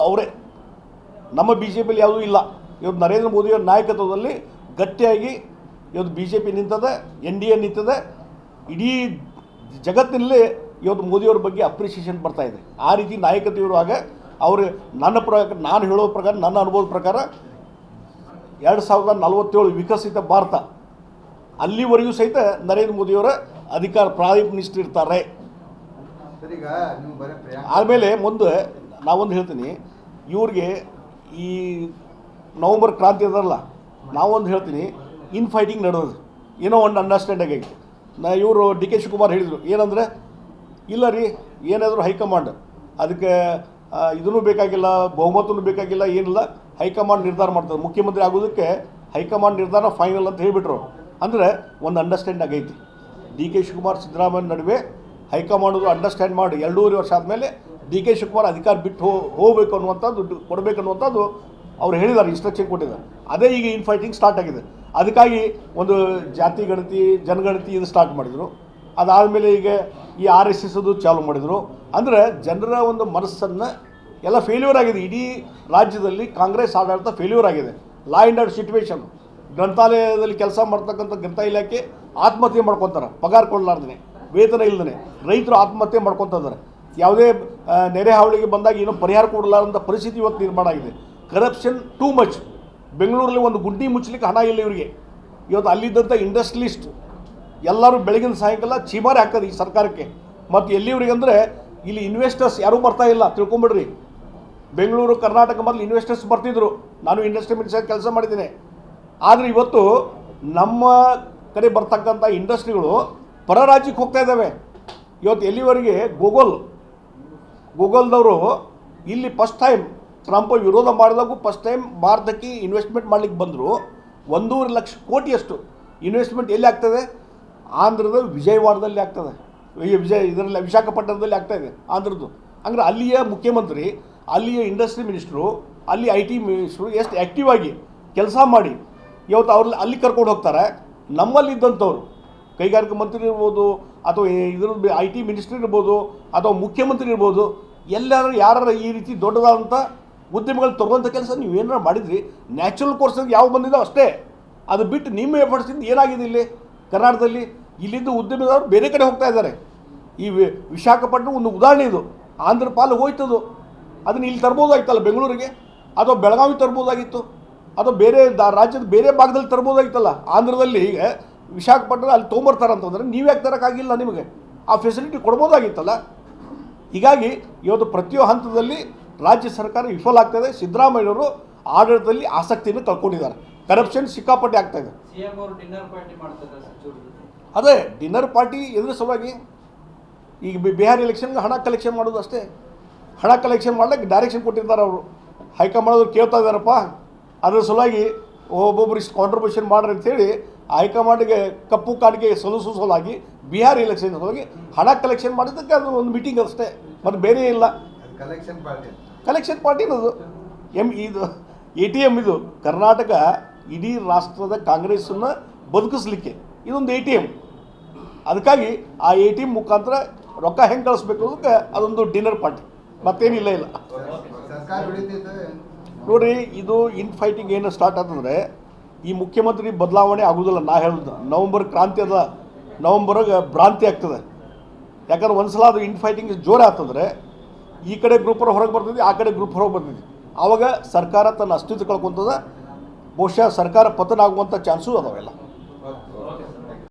ಮಾಡಿದ್ದು ಅವರೇ. ನಮ್ಮ ಬಿ ಜೆ ಪಿಯಲ್ಲಿ ಯಾವುದೂ ಇಲ್ಲ. ಇವತ್ತು ನರೇಂದ್ರ ಮೋದಿಯವರ ನಾಯಕತ್ವದಲ್ಲಿ ಗಟ್ಟಿಯಾಗಿ ಇವತ್ತು ಬಿ ಜೆ ಪಿ ನಿಂತದೆ ಎನ್ ಡಿ ಎ ನಿಂತದೆ. ಇಡೀ ಜಗತ್ತಿನಲ್ಲಿ ಇವತ್ತು ಮೋದಿಯವ್ರ ಬಗ್ಗೆ ಅಪ್ರಿಸಿಯೇಷನ್ ಬರ್ತಾ ಇದೆ. ಆ ರೀತಿ ನಾಯಕತ್ವ ಇರುವಾಗ ಅವರು ನನ್ನ ಪ್ರಕಾರ ನಾನು ಹೇಳೋ ಪ್ರಕಾರ ನನ್ನ ಅನುಭವದ ಪ್ರಕಾರ ಎರಡು ಸಾವಿರದ ನಲವತ್ತೇಳು ವಿಕಸಿತ ಭಾರತ. ಅಲ್ಲಿವರೆಗೂ ಸಹಿತ ನರೇಂದ್ರ ಮೋದಿಯವರ ಅಧಿಕಾರ ಪ್ರೈಮ್ ಮಿನಿಸ್ಟರ್ ಇರ್ತಾರೆ. ಆಮೇಲೆ ಮುಂದೆ ನಾವೊಂದು ಹೇಳ್ತೀನಿ ಇವ್ರಿಗೆ ಈ ನವಂಬರ್ ಕ್ರಾಂತಿ ಅದಲ್ಲ. ನಾವೊಂದು ಹೇಳ್ತೀನಿ ಇನ್ ಫೈಟಿಂಗ್ ನಡೆದು ಏನೋ ಒಂದು ಅಂಡರ್ಸ್ಟ್ಯಾಂಡ್ ಆಗಿ. ನಾ ಇವರು ಡಿ ಕೆ ಶಿವಕುಮಾರ್ ಹೇಳಿದರು, ಏನಂದರೆ, ಇಲ್ಲ ರೀ, ಏನಾದರೂ ಹೈಕಮಾಂಡ್, ಅದಕ್ಕೆ ಇದೂ ಬೇಕಾಗಿಲ್ಲ, ಬಹುಮತನೂ ಬೇಕಾಗಿಲ್ಲ, ಏನಿಲ್ಲ, ಹೈಕಮಾಂಡ್ ನಿರ್ಧಾರ ಮಾಡ್ತಾರೆ. ಮುಖ್ಯಮಂತ್ರಿ ಆಗೋದಕ್ಕೆ ಹೈಕಮಾಂಡ್ ನಿರ್ಧಾರ ಫೈನಲ್ ಅಂತ ಹೇಳಿಬಿಟ್ರು. ಅಂದರೆ, ಒಂದು ಅಂಡರ್ಸ್ಟ್ಯಾಂಡ್ ಆಗೈತಿ. ಡಿ ಕೆ ಶಿವಕುಮಾರ್ ಸಿದ್ದರಾಮಯ್ಯ ನಡುವೆ ಹೈಕಮಾಂಡ್ ಅಂಡರ್ಸ್ಟ್ಯಾಂಡ್ ಮಾಡಿ, ಎರಡೂವರೆ ವರ್ಷ ಆದಮೇಲೆ ಡಿ ಕೆ ಶಿವಕುಮಾರ್ ಅಧಿಕಾರ ಬಿಟ್ಟು ಹೋಗಬೇಕು ಅನ್ನುವಂಥದ್ದು ಕೊಡಬೇಕು ಅನ್ನುವಂಥದ್ದು ಅವ್ರು ಹೇಳಿದ್ದಾರೆ ಇನ್ಸ್ಟ್ರಕ್ಷನ್ ಕೊಟ್ಟಿದ್ದಾರೆ. ಅದೇ ಈಗ ಇನ್ ಫೈಟಿಂಗ್ ಸ್ಟಾರ್ಟ್ ಆಗಿದೆ. ಅದಕ್ಕಾಗಿ ಒಂದು ಜಾತಿ ಗಣತಿ ಜನಗಣತಿ ಇದು ಸ್ಟಾರ್ಟ್ ಮಾಡಿದರು. ಅದಾದಮೇಲೆ ಈಗ ಈ ಆರ್ ಎಸ್ ಎಸ್ ಅದು ಚಾಲು ಮಾಡಿದರು. ಅಂದರೆ ಜನರ ಒಂದು ಮನಸ್ಸನ್ನು ಎಲ್ಲ ಫೇಲ್ಯೂರ್ ಆಗಿದೆ. ಇಡೀ ರಾಜ್ಯದಲ್ಲಿ ಕಾಂಗ್ರೆಸ್ ಆಡಳಿತ ಫೇಲ್ಯೂರ್ ಆಗಿದೆ. ಲಾ ಆ್ಯಂಡ್ ಆರ್ಡರ್ ಸಿಚುವೇಶನ್ ಗ್ರಂಥಾಲಯದಲ್ಲಿ ಕೆಲಸ ಮಾಡ್ತಕ್ಕಂಥ ಗ್ರಂಥ ಇಲಾಖೆ ಆತ್ಮಹತ್ಯೆ ಮಾಡ್ಕೊತಾರೆ. ಪಗಾರ ಕೊಡಲಾರ್ದೇ ವೇತನ ಇಲ್ಲದೇ ರೈತರು ಆತ್ಮಹತ್ಯೆ ಮಾಡ್ಕೊತಿದ್ದಾರೆ ಯಾವುದೇ ನೆರೆ ಹಾವಳಿಗೆ ಬಂದಾಗ ಏನೋ ಪರಿಹಾರ ಕೊಡಲಾರಂಥ ಪರಿಸ್ಥಿತಿ ಇವತ್ತು ನಿರ್ಮಾಣ ಆಗಿದೆ. ಕರಪ್ಷನ್ ಟೂ ಮಚ್ ಬೆಂಗಳೂರಲ್ಲಿ ಒಂದು ಗುಂಡಿ ಮುಚ್ಚಲಿಕ್ಕೆ ಹಣ ಇಲ್ಲ ಇವರಿಗೆ. ಇವತ್ತು ಅಲ್ಲಿದ್ದಂಥ ಇಂಡಸ್ಟ್ರಿಲಿಸ್ಟ್ ಎಲ್ಲರೂ ಬೆಳಗಿನ ಸಾಯಂಕಾಲ ಚೀಮಾರಿ ಹಾಕ್ತದೆ ಈ ಸರ್ಕಾರಕ್ಕೆ. ಮತ್ತು ಎಲ್ಲಿವ್ರಿಗೆ ಅಂದರೆ ಇಲ್ಲಿ ಇನ್ವೆಸ್ಟರ್ಸ್ ಯಾರೂ ಬರ್ತಾ ಇಲ್ಲ, ತಿಳ್ಕೊಂಬಿಡ್ರಿ. ಬೆಂಗಳೂರು, ಕರ್ನಾಟಕ ಮೊದಲು ಇನ್ವೆಸ್ಟರ್ಸ್ ಬರ್ತಿದ್ರು. ನಾನು ಇಂಡಸ್ಟ್ರಿ ಮಿನಿಸ್ಟರ್ ಕೆಲಸ ಮಾಡಿದ್ದೀನಿ. ಆದರೆ ಇವತ್ತು ನಮ್ಮ ಕಡೆ ಬರ್ತಕ್ಕಂಥ ಇಂಡಸ್ಟ್ರಿಗಳು ಪರ ರಾಜ್ಯಕ್ಕೆ ಹೋಗ್ತಾ ಇದ್ದಾವೆ. ಇವತ್ತು ಎಲ್ಲಿವರೆಗೆ? ಗೂಗಲ್ ಗೂಗಲ್ದವರು ಇಲ್ಲಿ ಫಸ್ಟ್ ಟೈಮ್ ಟ್ರಂಪ್ ವಿರೋಧ ಮಾಡಿದಾಗೂ ಫಸ್ಟ್ ಟೈಮ್ ಭಾರತಕ್ಕೆ ಇನ್ವೆಸ್ಟ್ಮೆಂಟ್ ಮಾಡ್ಲಿಕ್ಕೆ ಬಂದರು. ಒಂದೂವರೆ ಲಕ್ಷ ಕೋಟಿಯಷ್ಟು ಇನ್ವೆಸ್ಟ್ಮೆಂಟ್ ಎಲ್ಲಿ ಆಗ್ತದೆ? ಆಂಧ್ರದ ವಿಜಯವಾಡದಲ್ಲಿ ಆಗ್ತದೆ. ವಿಜಯ, ಇದರಲ್ಲಿ ವಿಶಾಖಪಟ್ಟಣದಲ್ಲಿ ಆಗ್ತಾ ಇದೆ ಆಂಧ್ರದ್ದು. ಅಂದರೆ ಅಲ್ಲಿಯ ಮುಖ್ಯಮಂತ್ರಿ, ಅಲ್ಲಿಯ ಇಂಡಸ್ಟ್ರಿ ಮಿನಿಸ್ಟ್ರು ಅಲ್ಲಿ ಐ ಟಿ ಮಿನಿಸ್ಟ್ರು ಎಷ್ಟು ಆ್ಯಕ್ಟಿವ್ ಆಗಿ ಕೆಲಸ ಮಾಡಿ ಇವತ್ತು ಅವ್ರಲ್ಲಿ ಅಲ್ಲಿ ಕರ್ಕೊಂಡು ಹೋಗ್ತಾರೆ. ನಮ್ಮಲ್ಲಿದ್ದಂಥವ್ರು. ಕೈಗಾರಿಕಾ ಮಂತ್ರಿ ಇರ್ಬೋದು ಅಥವಾ ಇದ್ರದ್ದು ಐ ಟಿ ಮಿನಿಸ್ಟ್ರಿ ಇರ್ಬೋದು ಅಥವಾ ಮುಖ್ಯಮಂತ್ರಿ ಇರ್ಬೋದು, ಎಲ್ಲರೂ ಯಾರು ಈ ರೀತಿ ದೊಡ್ಡದಾದಂಥ ಉದ್ಯಮಗಳು ತರುವಂಥ ಕೆಲಸ ನೀವು ಏನಾರು ಮಾಡಿದ್ರಿ ನ್ಯಾಚುರಲ್ ಕೋರ್ಸ್ ಯಾವ ಬಂದಿದ್ದೋ ಅಷ್ಟೇ. ಅದು ಬಿಟ್ಟು ನಿಮ್ಮ ಎಫರ್ಟ್ಸಿಂದ ಏನಾಗಿದೆ ಇಲ್ಲಿ? ಕರ್ನಾಟಕದಲ್ಲಿ ಇಲ್ಲಿಂದ ಉದ್ಯಮದವರು ಬೇರೆ ಕಡೆ ಹೋಗ್ತಾ ಇದ್ದಾರೆ. ಈ ವಿಶಾಖಪಟ್ಟಣ ಒಂದು ಉದಾಹರಣೆ ಇದು. ಆಂಧ್ರ ಪಾಲು ಹೋಯ್ತದು. ಅದನ್ನು ಇಲ್ಲಿ ತರ್ಬೋದಾಗಿತ್ತಲ್ಲ ಬೆಂಗಳೂರಿಗೆ? ಅಥವಾ ಬೆಳಗಾವಿ ತರ್ಬೋದಾಗಿತ್ತು? ಅಥವಾ ಬೇರೆ ರಾಜ್ಯದ ಬೇರೆ ಭಾಗದಲ್ಲಿ ತರ್ಬೋದಾಗಿತ್ತಲ್ಲ ಆಂಧ್ರದಲ್ಲಿ ಈಗ ವಿಶಾಖಪಟ್ಟಣ ಅಲ್ಲಿ ತೊಗೊಂಬರ್ತಾರೆ ಅಂತಂದ್ರೆ ನೀವು ಯಾಕೆ ತರೋಕ್ಕಾಗಿಲ್ಲ ನಿಮಗೆ? ಆ ಫೆಸಿಲಿಟಿ ಕೊಡ್ಬೋದಾಗಿತ್ತಲ್ಲ? ಹೀಗಾಗಿ ಇವತ್ತು ಪ್ರತಿಯೊ ಹಂತದಲ್ಲಿ ರಾಜ್ಯ ಸರ್ಕಾರ ವಿಫಲ ಆಗ್ತದೆ ಸಿದ್ದರಾಮಯ್ಯವರು ಆಡಳಿತದಲ್ಲಿ ಆಸಕ್ತಿಯನ್ನು ಕಳ್ಕೊಂಡಿದ್ದಾರೆ ಕರಪ್ಷನ್ ಸಿಕ್ಕಾಪಟ್ಟೆ ಆಗ್ತಾ ಇದೆ. ಅದೇ ಡಿನ್ನರ್ ಪಾರ್ಟಿ ಎದುರು ಸಲುವಾಗಿ ಈಗ ಬಿಹಾರ್ ಎಲೆಕ್ಷನ್ಗೆ ಹಣ ಕಲೆಕ್ಷನ್ ಮಾಡೋದು ಅಷ್ಟೇ. ಹಣ ಕಲೆಕ್ಷನ್ ಮಾಡ್ಲಿಕ್ಕೆ ಡೈರೆಕ್ಷನ್ ಕೊಟ್ಟಿರ್ತಾರೆ ಅವರು. ಹೈಕಮಾಂಡ್ ಅವ್ರು ಕೇಳ್ತಾ ಇದ್ದಾರಪ್ಪ. ಅದರ ಸಲುವಾಗಿ ಒಬ್ಬೊಬ್ರು ಇಷ್ಟು ಕಾಂಟ್ರಿಬ್ಯೂಷನ್ ಮಾಡ್ರಿ ಅಂತೇಳಿ ಹೈಕಮಾಂಡ್ಗೆ ಕಪ್ಪು ಕಾರ್ಡ್ಗೆ ಸಲ್ಲಿಸೋ ಸಲುವಾಗಿ ಬಿಹಾರ್ ಎಲೆಕ್ಷನ್ ಸಲುವಾಗಿ ಹಣ ಕಲೆಕ್ಷನ್ ಮಾಡಿದ್ದಕ್ಕೆ ಅದು ಒಂದು ಮೀಟಿಂಗ್ ಅಷ್ಟೇ. ಮತ್ತು ಬೇರೆ ಇಲ್ಲ. ಕಲೆಕ್ಷನ್ ಪಾರ್ಟಿ ಕಲೆಕ್ಷನ್ ಪಾರ್ಟಿನದು ಎಂ ಇದು ಎ ಟಿ ಎಂ ಇದು. ಕರ್ನಾಟಕ ಇಡೀ ರಾಷ್ಟ್ರದ ಕಾಂಗ್ರೆಸ್ಸನ್ನು ಬದುಕಿಸ್ಲಿಕ್ಕೆ. ಇದೊಂದು ಎ ಟಿ ಎಂ ಅದಕ್ಕಾಗಿ ಆ ಎ ಟಿ ಎಂ ಮುಖಾಂತರ ರೊಕ್ಕ ಹೆಂಗೆ ಕಳಿಸ್ಬೇಕು ಅದಕ್ಕೆ ಅದೊಂದು ಡಿನ್ನರ್ ಪಾರ್ಟಿ ಮತ್ತೇನಿಲ್ಲ ಇಲ್ಲ. ನೋಡ್ರಿ ಇದು ಇನ್ ಫೈಟಿಂಗ್ ಏನು ಸ್ಟಾರ್ಟ್ ಆತಂದ್ರೆ ಈ ಮುಖ್ಯಮಂತ್ರಿ ಬದಲಾವಣೆ ಆಗೋದಿಲ್ಲ ನಾ ಹೇಳೋದು, ನವಂಬರ್ ಕ್ರಾಂತಿ ಅದ ನವಂಬರ್ಗೆ ಭ್ರಾಂತಿ ಆಗ್ತದೆ. ಯಾಕಂದ್ರೆ ಒಂದ್ಸಲ ಅದು ಇನ್ ಫೈಟಿಂಗ್ ಜೋರು ಆಗ್ತಂದ್ರೆ ಈ ಕಡೆ ಗ್ರೂಪ್ ಹೊರಗೆ ಬರ್ತೈತಿ ಆ ಕಡೆ ಗ್ರೂಪ್ ಹೊರಗೆ ಬರ್ತೈತಿ ಆವಾಗ ಸರ್ಕಾರ ತನ್ನ ಅಸ್ತಿತ್ವ ಕಳ್ಕೊತದ, ಬಹುಶಃ ಸರ್ಕಾರ ಪತನ ಆಗುವಂಥ ಚಾನ್ಸು ಅದಾವೆಲ್ಲ